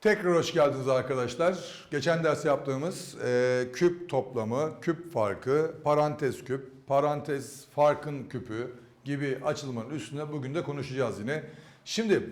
Tekrar hoş geldiniz arkadaşlar. Geçen ders yaptığımız e, küp toplamı, küp farkı, parantez küp, parantez farkın küpü gibi açılımın üstüne bugün de konuşacağız yine. Şimdi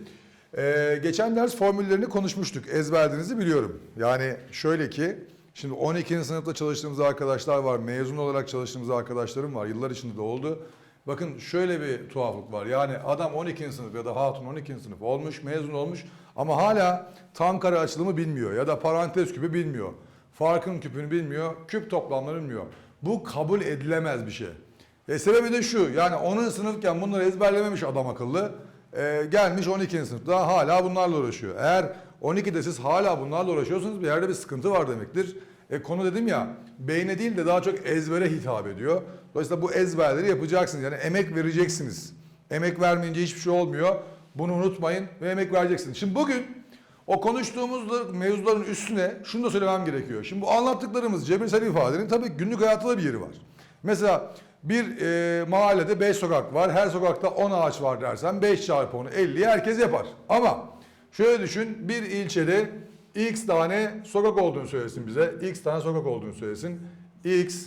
e, geçen ders formüllerini konuşmuştuk. Ezberlediğinizi biliyorum. Yani şöyle ki şimdi 12. sınıfta çalıştığımız arkadaşlar var. Mezun olarak çalıştığımız arkadaşlarım var. Yıllar içinde de oldu. Bakın şöyle bir tuhaflık var. Yani adam 12. sınıf ya da hatun 12. sınıf olmuş, mezun olmuş ama hala tam kare açılımı bilmiyor ya da parantez küpü bilmiyor. Farkın küpünü bilmiyor, küp toplamlarını bilmiyor. Bu kabul edilemez bir şey. E sebebi de şu yani 10. sınıfken bunları ezberlememiş adam akıllı. E, gelmiş 12. sınıfta hala bunlarla uğraşıyor. Eğer 12'de siz hala bunlarla uğraşıyorsanız bir yerde bir sıkıntı var demektir. E, konu dedim ya beyne değil de daha çok ezbere hitap ediyor. Dolayısıyla bu ezberleri yapacaksınız. Yani emek vereceksiniz. Emek vermeyince hiçbir şey olmuyor. Bunu unutmayın ve emek vereceksiniz. Şimdi bugün o konuştuğumuz mevzuların üstüne şunu da söylemem gerekiyor. Şimdi bu anlattıklarımız cebirsel ifadenin tabii günlük hayatta da bir yeri var. Mesela bir e, mahallede 5 sokak var. Her sokakta 10 ağaç var dersen 5 çarpı 10'u 50'yi herkes yapar. Ama şöyle düşün bir ilçede x tane sokak olduğunu söylesin bize. x tane sokak olduğunu söylesin. x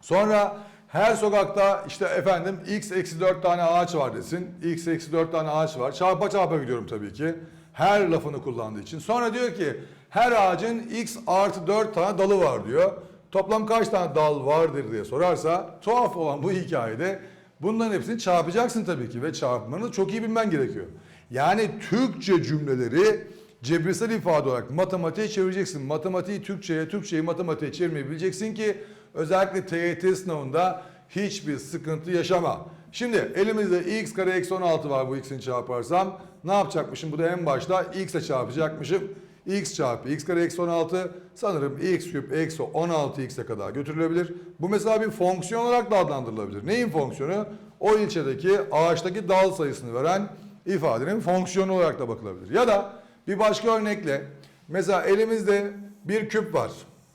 Sonra her sokakta işte efendim x eksi 4 tane ağaç var desin. x eksi 4 tane ağaç var. Çarpa çarpa gidiyorum tabii ki. Her lafını kullandığı için. Sonra diyor ki her ağacın x artı 4 tane dalı var diyor. Toplam kaç tane dal vardır diye sorarsa tuhaf olan bu hikayede bunların hepsini çarpacaksın tabii ki ve çarpmanı çok iyi bilmen gerekiyor. Yani Türkçe cümleleri cebirsel ifade olarak matematiğe çevireceksin. Matematiği Türkçe'ye, Türkçeyi matematiğe çevirmeyi bileceksin ki özellikle TYT sınavında hiçbir sıkıntı yaşama. Şimdi elimizde x kare eksi 16 var bu x'ini çarparsam ne yapacakmışım? Bu da en başta x ile çarpacakmışım. x çarpı x kare eksi 16 sanırım x küp eksi 16 x'e kadar götürülebilir. Bu mesela bir fonksiyon olarak da adlandırılabilir. Neyin fonksiyonu? O ilçedeki ağaçtaki dal sayısını veren ifadenin fonksiyonu olarak da bakılabilir. Ya da bir başka örnekle mesela elimizde bir küp var.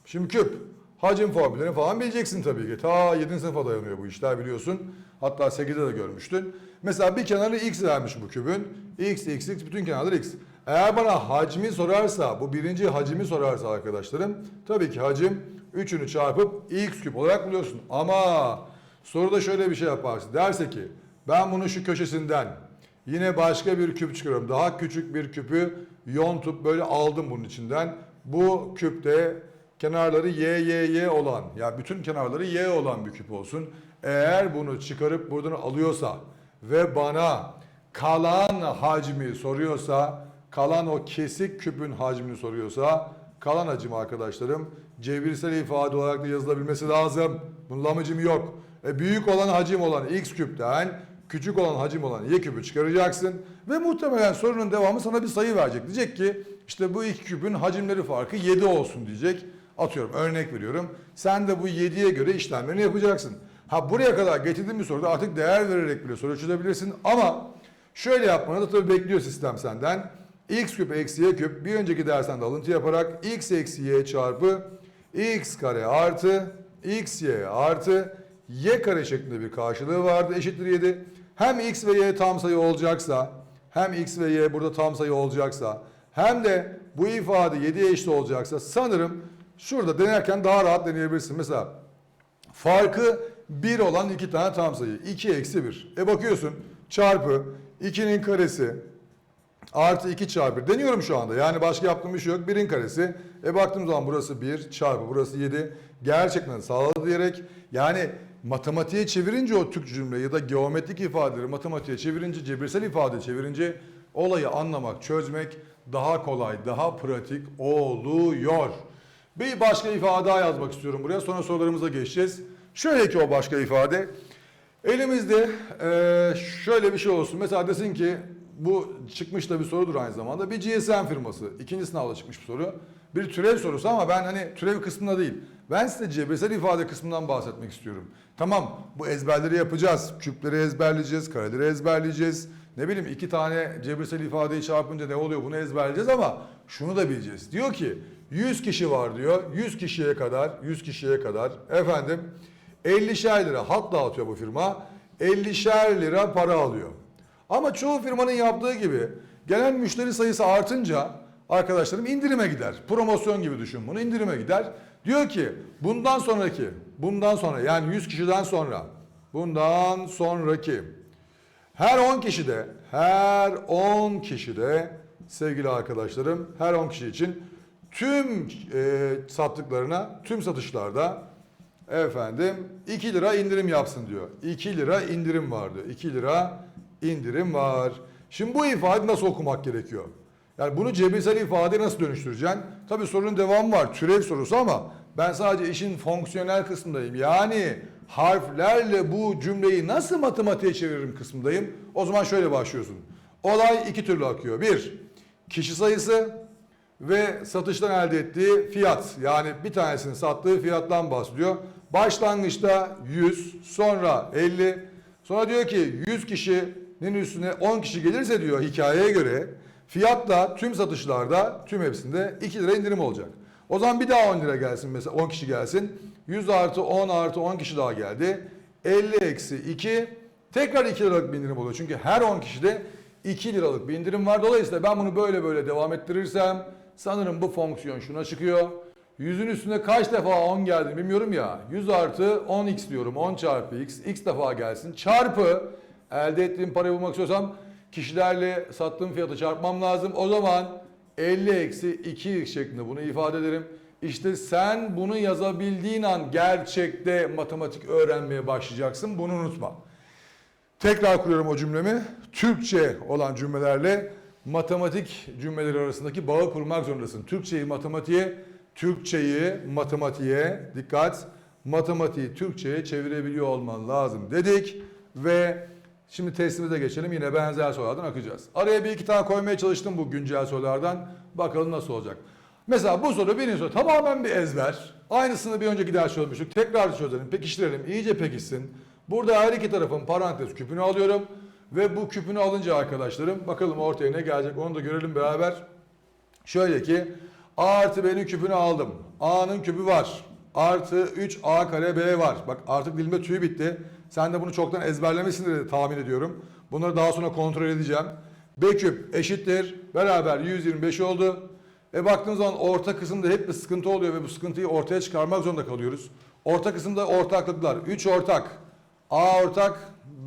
Şimdi küp hacim formüllerini falan bileceksin tabii ki. Ta 7. sınıfa dayanıyor bu işler biliyorsun. Hatta 8'de de görmüştün. Mesela bir kenarı x vermiş bu kübün. x, x, x bütün kenarları x. Eğer bana hacmi sorarsa, bu birinci hacmi sorarsa arkadaşlarım, tabii ki hacim 3'ünü çarpıp x küp olarak buluyorsun. Ama soruda şöyle bir şey yaparsın. Derse ki ben bunu şu köşesinden yine başka bir küp çıkarıyorum. Daha küçük bir küpü yontup böyle aldım bunun içinden. Bu küpte kenarları y, y, y olan, ya bütün kenarları y olan bir küp olsun. Eğer bunu çıkarıp buradan alıyorsa ve bana kalan hacmi soruyorsa, kalan o kesik küpün hacmini soruyorsa, kalan hacim arkadaşlarım cebirsel ifade olarak da yazılabilmesi lazım. Bunun amacım yok. E, büyük olan hacim olan x küpten küçük olan hacim olan y küpü çıkaracaksın ve muhtemelen sorunun devamı sana bir sayı verecek. Diyecek ki işte bu iki küpün hacimleri farkı 7 olsun diyecek. Atıyorum örnek veriyorum. Sen de bu 7'ye göre işlemlerini yapacaksın. Ha buraya kadar getirdiğim bir soruda artık değer vererek bile soru çözebilirsin ama şöyle yapmanı da tabii bekliyor sistem senden. x küp eksi y küp bir önceki dersten de alıntı yaparak x eksi y çarpı x kare artı x y artı y kare şeklinde bir karşılığı vardı eşittir 7. Hem x ve y tam sayı olacaksa hem x ve y burada tam sayı olacaksa hem de bu ifade 7'ye eşit olacaksa sanırım şurada denerken daha rahat deneyebilirsin. Mesela farkı 1 olan iki tane tam sayı. 2 eksi 1. E bakıyorsun çarpı 2'nin karesi artı 2 çarpı 1. Deniyorum şu anda. Yani başka yaptığım bir şey yok. 1'in karesi. E baktığım zaman burası 1 çarpı burası 7. Gerçekten sağladı diyerek yani matematiğe çevirince o Türk cümle ya da geometrik ifadeleri matematiğe çevirince, cebirsel ifade çevirince olayı anlamak, çözmek daha kolay, daha pratik oluyor. Bir başka ifade daha yazmak istiyorum buraya. Sonra sorularımıza geçeceğiz. Şöyle ki o başka ifade. Elimizde eee, şöyle bir şey olsun. Mesela desin ki bu çıkmış da bir sorudur aynı zamanda. Bir GSM firması. ikinci sınavda çıkmış bir soru. Bir türev sorusu ama ben hani türev kısmında değil. Ben size cebirsel ifade kısmından bahsetmek istiyorum. Tamam bu ezberleri yapacağız. Küpleri ezberleyeceğiz, kareleri ezberleyeceğiz. Ne bileyim iki tane cebirsel ifadeyi çarpınca ne oluyor bunu ezberleyeceğiz ama şunu da bileceğiz. Diyor ki 100 kişi var diyor. 100 kişiye kadar, 100 kişiye kadar efendim 50'şer lira hat dağıtıyor bu firma. 50'şer lira para alıyor. Ama çoğu firmanın yaptığı gibi gelen müşteri sayısı artınca arkadaşlarım indirime gider. Promosyon gibi düşün bunu indirime gider. Diyor ki bundan sonraki, bundan sonra yani 100 kişiden sonra, bundan sonraki her 10 kişide, her 10 kişide sevgili arkadaşlarım, her 10 kişi için tüm e, sattıklarına, tüm satışlarda efendim 2 lira indirim yapsın diyor. 2 lira indirim var diyor. 2 lira indirim var. Şimdi bu ifade nasıl okumak gerekiyor? Yani bunu cebirsel ifade nasıl dönüştüreceksin? Tabii sorunun devamı var. Türev sorusu ama ben sadece işin fonksiyonel kısmındayım. Yani harflerle bu cümleyi nasıl matematiğe çeviririm kısmındayım. O zaman şöyle başlıyorsun. Olay iki türlü akıyor. Bir, kişi sayısı ve satıştan elde ettiği fiyat. Yani bir tanesinin sattığı fiyattan bahsediyor. Başlangıçta 100, sonra 50, sonra diyor ki 100 kişinin üstüne 10 kişi gelirse diyor hikayeye göre fiyatla tüm satışlarda tüm hepsinde 2 lira indirim olacak. O zaman bir daha 10 lira gelsin mesela 10 kişi gelsin. 100 artı 10 artı 10 kişi daha geldi. 50 eksi 2 tekrar 2 liralık bir indirim oluyor. Çünkü her 10 kişide 2 liralık bir indirim var. Dolayısıyla ben bunu böyle böyle devam ettirirsem sanırım bu fonksiyon şuna çıkıyor. 100'ün üstüne kaç defa 10 geldi bilmiyorum ya. 100 artı 10x diyorum. 10 çarpı x. x defa gelsin. Çarpı elde ettiğim parayı bulmak istiyorsam kişilerle sattığım fiyatı çarpmam lazım. O zaman 50 eksi 2x şeklinde bunu ifade ederim. İşte sen bunu yazabildiğin an gerçekte matematik öğrenmeye başlayacaksın. Bunu unutma. Tekrar kuruyorum o cümlemi. Türkçe olan cümlelerle matematik cümleleri arasındaki bağı kurmak zorundasın. Türkçeyi matematiğe, Türkçeyi matematiğe dikkat, matematiği Türkçe'ye çevirebiliyor olman lazım dedik ve şimdi testimize geçelim. Yine benzer sorulardan akacağız. Araya bir iki tane koymaya çalıştım bu güncel sorulardan. Bakalım nasıl olacak. Mesela bu soru birinci soru tamamen bir ezber. Aynısını bir önceki ders çözmüştük. Tekrar çözelim, pekiştirelim, iyice pekişsin. Burada her iki tarafın parantez küpünü alıyorum. Ve bu küpünü alınca arkadaşlarım bakalım ortaya ne gelecek onu da görelim beraber. Şöyle ki A artı B'nin küpünü aldım. A'nın küpü var. Artı 3A kare B var. Bak artık dilimde tüy bitti. Sen de bunu çoktan ezberlemesin diye tahmin ediyorum. Bunları daha sonra kontrol edeceğim. B küp eşittir. Beraber 125 oldu. E baktığınız zaman orta kısımda hep bir sıkıntı oluyor ve bu sıkıntıyı ortaya çıkarmak zorunda kalıyoruz. Orta kısımda ortaklıklar. 3 ortak. A ortak,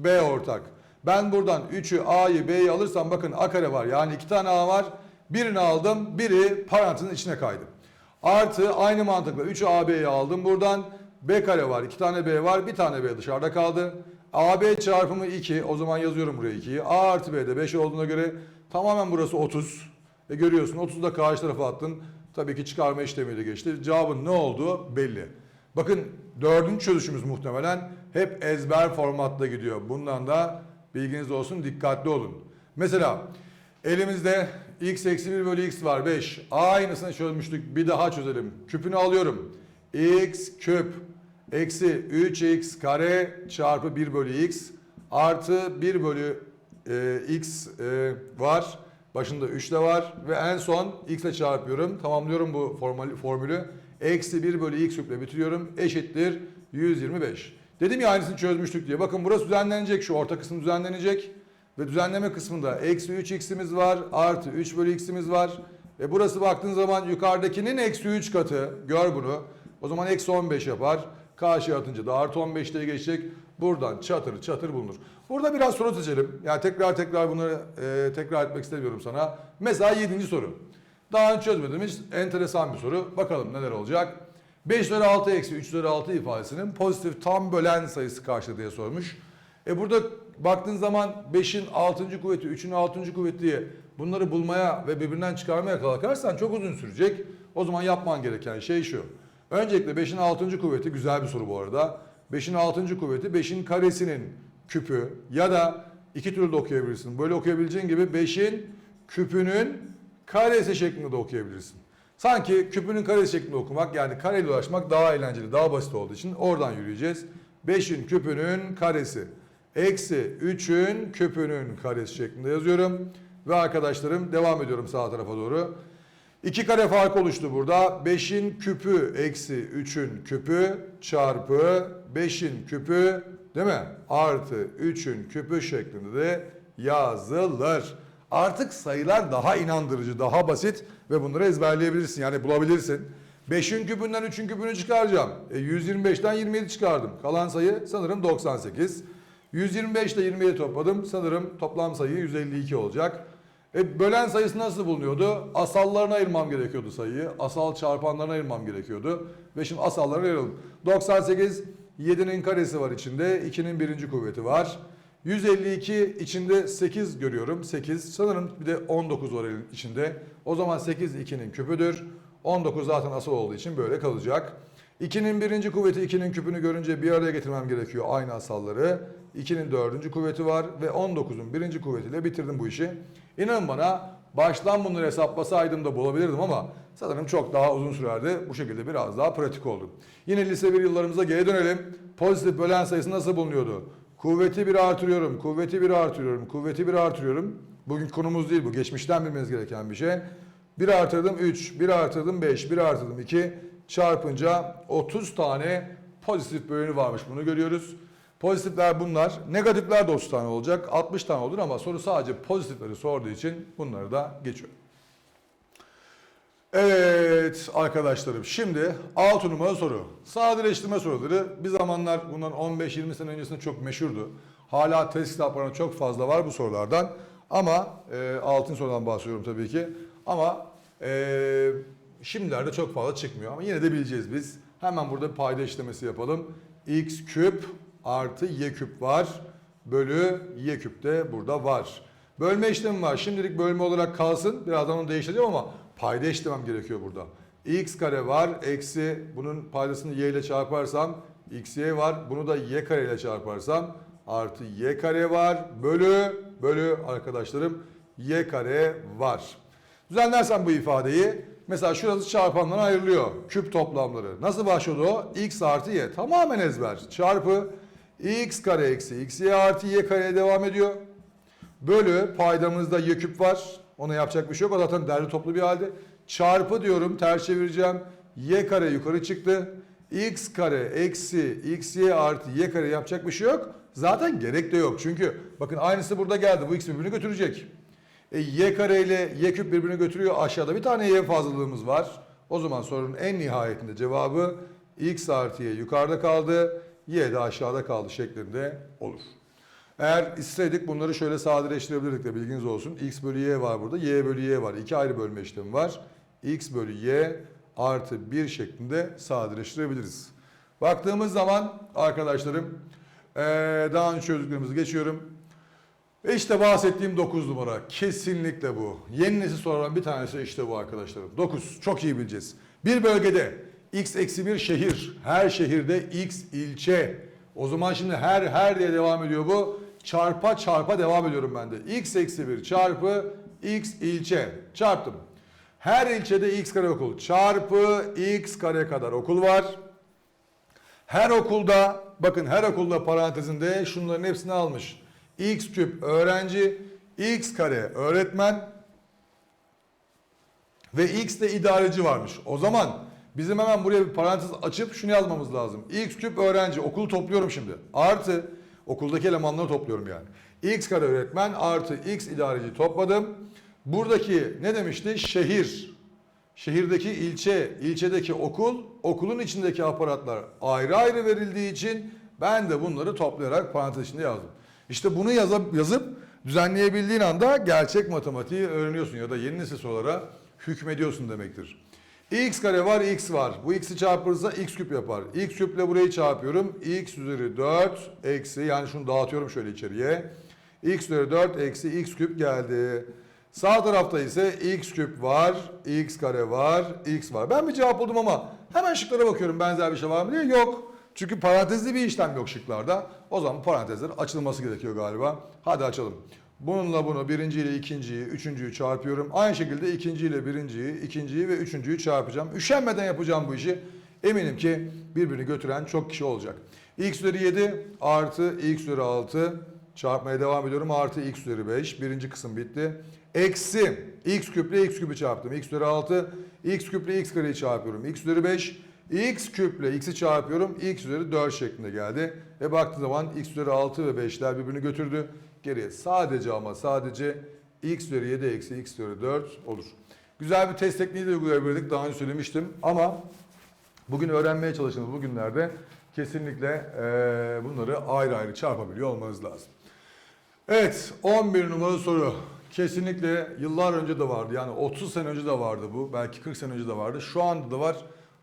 B ortak. Ben buradan 3'ü A'yı B'yi alırsam bakın A kare var. Yani iki tane A var. Birini aldım. Biri parantezin içine kaydı. Artı aynı mantıkla 3'ü AB'yi aldım buradan. B kare var. iki tane B var. Bir tane B dışarıda kaldı. AB çarpımı 2. O zaman yazıyorum buraya 2'yi. A artı B'de 5 olduğuna göre tamamen burası 30. E görüyorsun 30'u da karşı tarafa attın. Tabii ki çıkarma işlemiyle geçti. Cevabın ne olduğu belli. Bakın dördüncü çözüşümüz muhtemelen hep ezber formatta gidiyor. Bundan da bilginiz olsun dikkatli olun. Mesela elimizde x eksi 1 bölü x var 5. Aynısını çözmüştük bir daha çözelim. Küpünü alıyorum. x küp eksi 3x kare çarpı 1 bölü x artı 1 bölü e, x e, var. Başında 3 de var ve en son x ile çarpıyorum. Tamamlıyorum bu formül, formülü. Eksi 1 bölü x küple bitiriyorum. Eşittir 125. Dedim ya aynısını çözmüştük diye. Bakın burası düzenlenecek. Şu orta kısım düzenlenecek. Ve düzenleme kısmında eksi 3x'imiz var. Artı 3 bölü x'imiz var. E burası baktığın zaman yukarıdakinin eksi 3 katı. Gör bunu. O zaman eksi 15 yapar. Karşıya atınca da artı 15 diye geçecek. Buradan çatır çatır bulunur. Burada biraz soru seçelim. Yani tekrar tekrar bunları e, tekrar etmek istemiyorum sana. Mesela 7. soru. Daha önce çözmediğimiz enteresan bir soru. Bakalım neler olacak. 5 üzeri 6 eksi 3 üzeri 6 ifadesinin pozitif tam bölen sayısı kaçtır diye sormuş. E burada baktığın zaman 5'in 6. kuvveti, 3'ün 6. kuvveti diye bunları bulmaya ve birbirinden çıkarmaya kalkarsan çok uzun sürecek. O zaman yapman gereken şey şu. Öncelikle 5'in 6. kuvveti güzel bir soru bu arada. 5'in 6. kuvveti 5'in karesinin küpü ya da iki türlü de okuyabilirsin. Böyle okuyabileceğin gibi 5'in küpünün karesi şeklinde de okuyabilirsin. Sanki küpünün karesi şeklinde okumak yani kareyle ulaşmak daha eğlenceli, daha basit olduğu için oradan yürüyeceğiz. 5'in küpünün karesi. Eksi 3'ün küpünün karesi şeklinde yazıyorum. Ve arkadaşlarım devam ediyorum sağ tarafa doğru. 2 kare fark oluştu burada. 5'in küpü eksi 3'ün küpü çarpı 5'in küpü değil mi? Artı 3'ün küpü şeklinde de yazılır. Artık sayılar daha inandırıcı, daha basit ve bunları ezberleyebilirsin. Yani bulabilirsin. 5'in küpünden 3'ün küpünü çıkaracağım. E 125'ten 27 çıkardım. Kalan sayı sanırım 98. 125 ile 27 topladım. Sanırım toplam sayı 152 olacak. E bölen sayısı nasıl bulunuyordu? Asallarına ayırmam gerekiyordu sayıyı. Asal çarpanlarına ayırmam gerekiyordu. Ve şimdi asallarına ayıralım. 98 7'nin karesi var içinde. 2'nin birinci kuvveti var. 152 içinde 8 görüyorum. 8. Sanırım bir de 19 var içinde. O zaman 8 2'nin küpüdür. 19 zaten asal olduğu için böyle kalacak. 2'nin birinci kuvveti 2'nin küpünü görünce bir araya getirmem gerekiyor aynı asalları. 2'nin dördüncü kuvveti var ve 19'un birinci kuvvetiyle bitirdim bu işi. İnanın bana baştan bunları hesaplasaydım da bulabilirdim ama sanırım çok daha uzun sürerdi. Bu şekilde biraz daha pratik oldu. Yine lise 1 yıllarımıza geri dönelim. Pozitif bölen sayısı nasıl bulunuyordu? Kuvveti 1 artırıyorum, kuvveti 1 artırıyorum, kuvveti 1 artırıyorum. Bugün konumuz değil bu. Geçmişten bilmeniz gereken bir şey. 1 artırdım 3, 1 artırdım 5, 1 artırdım 2 çarpınca 30 tane pozitif bölünü varmış. Bunu görüyoruz. Pozitifler bunlar. Negatifler de 30 tane olacak. 60 tane olur ama soru sadece pozitifleri sorduğu için bunları da geçiyorum. Evet arkadaşlarım şimdi 6 numara soru. Sadeleştirme soruları bir zamanlar bundan 15-20 sene öncesinde çok meşhurdu. Hala test kitaplarında çok fazla var bu sorulardan. Ama e, altın sorudan bahsediyorum tabii ki. Ama e, şimdilerde çok fazla çıkmıyor. Ama yine de bileceğiz biz. Hemen burada bir payda işlemesi yapalım. x küp artı y küp var. Bölü y küp de burada var. Bölme işlemi var. Şimdilik bölme olarak kalsın. Birazdan onu değiştireceğim ama payda işlemem gerekiyor burada. x kare var. Eksi bunun paydasını y ile çarparsam xy var. Bunu da y kare ile çarparsam artı y kare var. Bölü bölü arkadaşlarım y kare var. Düzenlersem bu ifadeyi mesela şurası çarpanlara ayrılıyor. Küp toplamları. Nasıl başladı o? x artı y. Tamamen ezber. Çarpı x kare eksi x y artı y kareye devam ediyor. Bölü paydamızda y küp var. Ona yapacak bir şey yok. O zaten derli toplu bir halde. Çarpı diyorum ters çevireceğim. y kare yukarı çıktı. x kare eksi x y artı y kare yapacak bir şey yok. Zaten gerek de yok. Çünkü bakın aynısı burada geldi. Bu x birbirini götürecek. E, y kare ile y küp birbirini götürüyor. Aşağıda bir tane y fazlalığımız var. O zaman sorunun en nihayetinde cevabı x artı y yukarıda kaldı. Y de aşağıda kaldı şeklinde olur. Eğer isteseydik bunları şöyle sadeleştirebilirdik de bilginiz olsun. X bölü Y var burada. Y bölü Y var. İki ayrı bölme işlemi var. X bölü Y artı 1 şeklinde sadeleştirebiliriz. Baktığımız zaman arkadaşlarım daha önce çözdüklerimizi geçiyorum. Ve işte bahsettiğim 9 numara. Kesinlikle bu. Yeni nesil sorulan bir tanesi işte bu arkadaşlarım. 9. Çok iyi bileceğiz. Bir bölgede x eksi bir şehir. Her şehirde x ilçe. O zaman şimdi her her diye devam ediyor bu. Çarpa çarpa devam ediyorum ben de. x eksi 1 çarpı x ilçe. Çarptım. Her ilçede x kare okul çarpı x kare kadar okul var. Her okulda bakın her okulda parantezinde şunların hepsini almış. X küp öğrenci, X kare öğretmen ve X de idareci varmış. O zaman bizim hemen buraya bir parantez açıp şunu yazmamız lazım. X küp öğrenci okulu topluyorum şimdi. Artı okuldaki elemanları topluyorum yani. X kare öğretmen artı X idareci topladım. Buradaki ne demişti? Şehir. Şehirdeki ilçe, ilçedeki okul, okulun içindeki aparatlar ayrı ayrı verildiği için ben de bunları toplayarak parantez içinde yazdım. İşte bunu yazıp, yazıp düzenleyebildiğin anda gerçek matematiği öğreniyorsun ya da yeni nesil sorulara hükmediyorsun demektir. x kare var, x var. Bu x'i çarpırsa x küp yapar. x küple burayı çarpıyorum. x üzeri 4 eksi yani şunu dağıtıyorum şöyle içeriye. x üzeri 4 eksi x küp geldi. Sağ tarafta ise x küp var, x kare var, x var. Ben bir cevap buldum ama hemen şıklara bakıyorum benzer bir şey var mı diye. Yok. Çünkü parantezli bir işlem yok şıklarda. O zaman parantezlerin açılması gerekiyor galiba. Hadi açalım. Bununla bunu birinci ile ikinciyi, üçüncüyü çarpıyorum. Aynı şekilde ikinci ile birinciyi, ikinciyi ve üçüncüyü çarpacağım. Üşenmeden yapacağım bu işi. Eminim ki birbirini götüren çok kişi olacak. x üzeri 7 artı x üzeri 6 çarpmaya devam ediyorum. Artı x üzeri 5. Birinci kısım bitti. Eksi x küple x küpü çarptım. x üzeri 6. x küple x kareyi çarpıyorum. x üzeri 5. x küple x'i çarpıyorum. x üzeri 4 şeklinde geldi. Ve baktığım zaman x üzeri 6 ve 5'ler birbirini götürdü. Geriye sadece ama sadece x üzeri 7 eksi x üzeri 4 olur. Güzel bir test tekniği de uygulayabilirdik. Daha önce söylemiştim. Ama bugün öğrenmeye çalıştığımız bu günlerde kesinlikle bunları ayrı ayrı çarpabiliyor olmanız lazım. Evet 11 numaralı soru. Kesinlikle yıllar önce de vardı. Yani 30 sene önce de vardı bu. Belki 40 sene önce de vardı. Şu anda da var.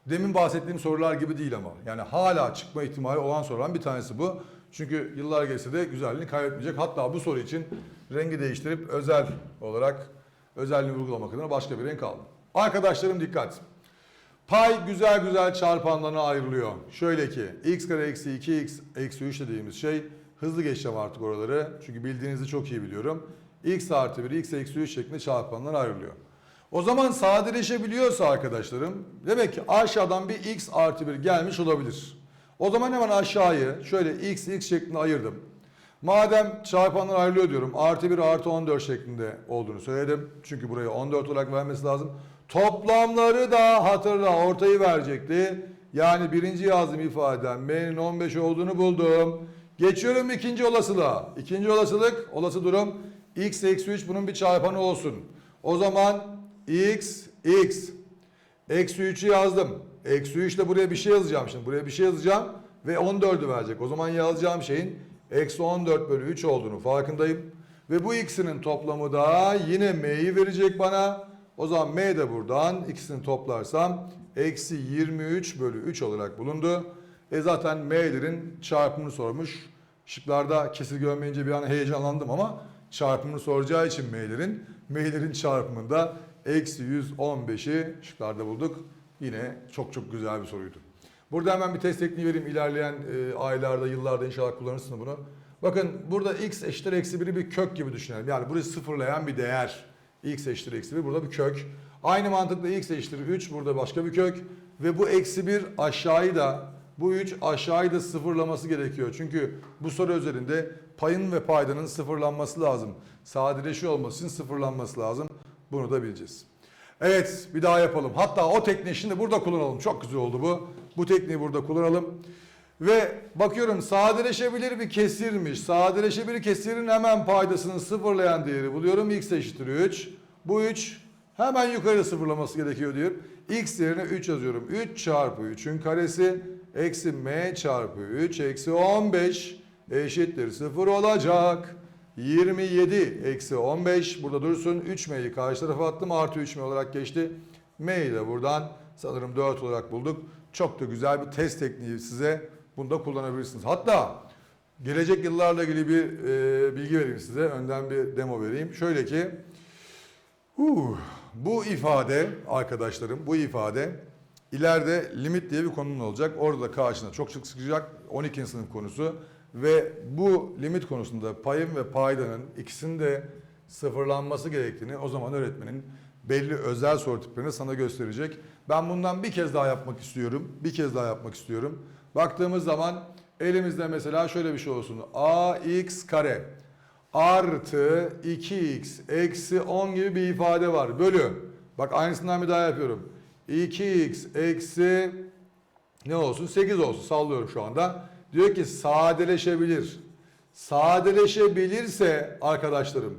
Demin bahsettiğim sorular gibi değil ama. Yani hala çıkma ihtimali olan sorulardan bir tanesi bu. Çünkü yıllar geçse de güzelliğini kaybetmeyecek. Hatta bu soru için rengi değiştirip özel olarak özelliğini vurgulamak adına başka bir renk aldım. Arkadaşlarım dikkat. Pay güzel güzel çarpanlarına ayrılıyor. Şöyle ki x kare eksi 2x eksi 3 dediğimiz şey hızlı geçeceğim artık oraları. Çünkü bildiğinizi çok iyi biliyorum. x artı 1 x eksi 3 şeklinde çarpanlar ayrılıyor. O zaman sadeleşebiliyorsa arkadaşlarım demek ki aşağıdan bir x artı 1 gelmiş olabilir. O zaman hemen aşağıyı şöyle x x şeklinde ayırdım. Madem çarpanlar ayrılıyor diyorum artı 1 artı 14 şeklinde olduğunu söyledim. Çünkü buraya 14 olarak vermesi lazım. Toplamları da hatırla ortayı verecekti. Yani birinci yazdığım ifadeden m'nin 15 olduğunu buldum. Geçiyorum ikinci olasılığa. İkinci olasılık, olası durum x eksi 3 bunun bir çarpanı olsun. O zaman x, x. Eksi 3'ü yazdım. Eksi 3 ile buraya bir şey yazacağım şimdi. Buraya bir şey yazacağım ve 14'ü verecek. O zaman yazacağım şeyin eksi 14 bölü 3 olduğunu farkındayım. Ve bu ikisinin toplamı da yine m'yi verecek bana. O zaman m de buradan ikisini toplarsam eksi 23 bölü 3 olarak bulundu. E zaten m'lerin çarpımını sormuş. Şıklarda kesir görmeyince bir an heyecanlandım ama çarpımını soracağı için m'lerin, m'lerin çarpımında eksi 115'i şıklarda bulduk. Yine çok çok güzel bir soruydu. Burada hemen bir test tekniği vereyim. İlerleyen e, aylarda, yıllarda inşallah kullanırsınız bunu. Bakın burada x eşittir eksi 1'i bir kök gibi düşünelim. Yani burayı sıfırlayan bir değer. x eşittir eksi 1 burada bir kök. Aynı mantıkla x eşittir 3 burada başka bir kök. Ve bu eksi 1 aşağıyı da bu 3 aşağıyı da sıfırlaması gerekiyor. Çünkü bu soru üzerinde payın ve paydanın sıfırlanması lazım. Sadeleşiyor olması için sıfırlanması lazım. Bunu da bileceğiz. Evet bir daha yapalım. Hatta o tekniği şimdi burada kullanalım. Çok güzel oldu bu. Bu tekniği burada kullanalım. Ve bakıyorum sadeleşebilir bir kesirmiş. Sadeleşebilir kesirin hemen paydasını sıfırlayan değeri buluyorum. x eşittir 3. Bu 3 hemen yukarı sıfırlaması gerekiyor diyor. x yerine 3 yazıyorum. 3 çarpı 3'ün karesi eksi m çarpı 3 eksi 15 eşittir 0 olacak. 27 eksi 15 burada dursun. 3m'yi karşı tarafa attım. Artı 3m olarak geçti. m'yi de buradan sanırım 4 olarak bulduk. Çok da güzel bir test tekniği size. Bunu da kullanabilirsiniz. Hatta gelecek yıllarla ilgili bir e, bilgi vereyim size. Önden bir demo vereyim. Şöyle ki huh, bu ifade arkadaşlarım bu ifade ileride limit diye bir konunun olacak. Orada da karşına çok çıkacak. 12. sınıf konusu. Ve bu limit konusunda payın ve paydanın ikisinin de sıfırlanması gerektiğini o zaman öğretmenin belli özel soru tiplerini sana gösterecek. Ben bundan bir kez daha yapmak istiyorum. Bir kez daha yapmak istiyorum. Baktığımız zaman elimizde mesela şöyle bir şey olsun. ax kare artı 2x eksi 10 gibi bir ifade var. Bölü. Bak aynısından bir daha yapıyorum. 2x eksi ne olsun? 8 olsun. Sallıyorum şu anda. Diyor ki sadeleşebilir. Sadeleşebilirse arkadaşlarım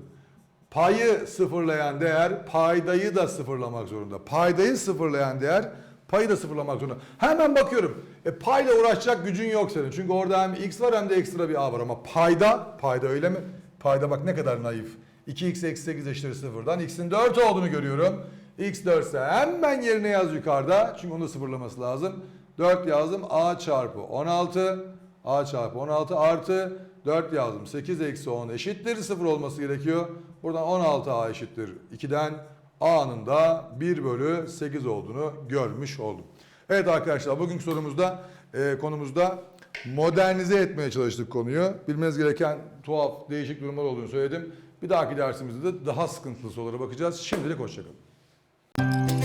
payı sıfırlayan değer paydayı da sıfırlamak zorunda. Paydayı sıfırlayan değer payı da sıfırlamak zorunda. Hemen bakıyorum. E payla uğraşacak gücün yok senin. Çünkü orada hem x var hem de ekstra bir a var ama payda payda öyle mi? Payda bak ne kadar naif. 2x eksi 8 eşittir sıfırdan x'in 4 olduğunu görüyorum. x 4 ise hemen yerine yaz yukarıda. Çünkü onu sıfırlaması lazım. 4 yazdım a çarpı 16 a çarpı 16 artı 4 yazdım. 8 eksi 10 eşittir 0 olması gerekiyor. Buradan 16a eşittir 2'den a'nın da 1 bölü 8 olduğunu görmüş oldum. Evet arkadaşlar bugünkü sorumuzda e, konumuzda modernize etmeye çalıştık konuyu. Bilmeniz gereken tuhaf değişik durumlar olduğunu söyledim. Bir dahaki dersimizde de daha sıkıntılı sorulara bakacağız. Şimdilik hoşçakalın.